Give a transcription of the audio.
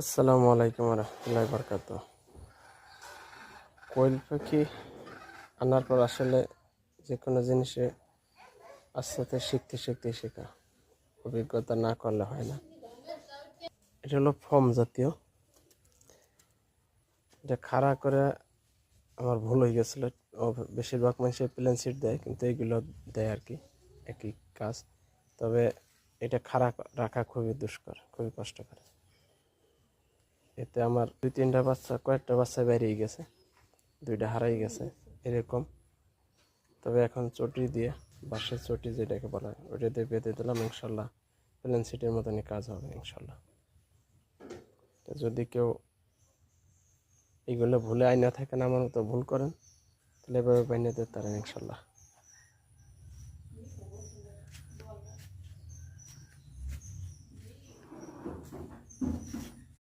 আসসালামু আলাইকুম রহমতুল্লাহ বরকাত। কোয়েল পাখি আনার পর আসলে যে কোনো জিনিসে আস্তে আস্তে শিখতে শিখতে শেখা। অভিজ্ঞতা না করলে হয় না। এটা হলো ফর্ম জাতীয়। এটা খাড়া করে আমার ভুল হয়ে গেছিল। বেশিরভাগ মানুষের প্লেন সিট দেয়, কিন্তু এইগুলো দেয় আর কি, একই কাজ। তবে এটা খাড়া রাখা খুবই দুষ্কর, খুবই কষ্টকর। এতে আমার দুই, তিনটা বাচ্চা, কয়েকটা বাচ্চা বেরিয়ে গেছে, দুইটা হারাই গেছে, এরকম। তবে এখন চটি দিয়ে, বাঁশের চটি যেটাকে বলা হয় ওটাতে বেঁধে দিলাম, ইনশাল্লাহ প্লেন সিটের মতনই কাজ হবে, ইনশাল্লাহ। তো যদি কেউ এগুলো ভুলে আইনা থাকেন, আমার মতো ভুল করেন, তাহলে এভাবে বানিয়ে দিতে পারেন ইনশাল্লাহ।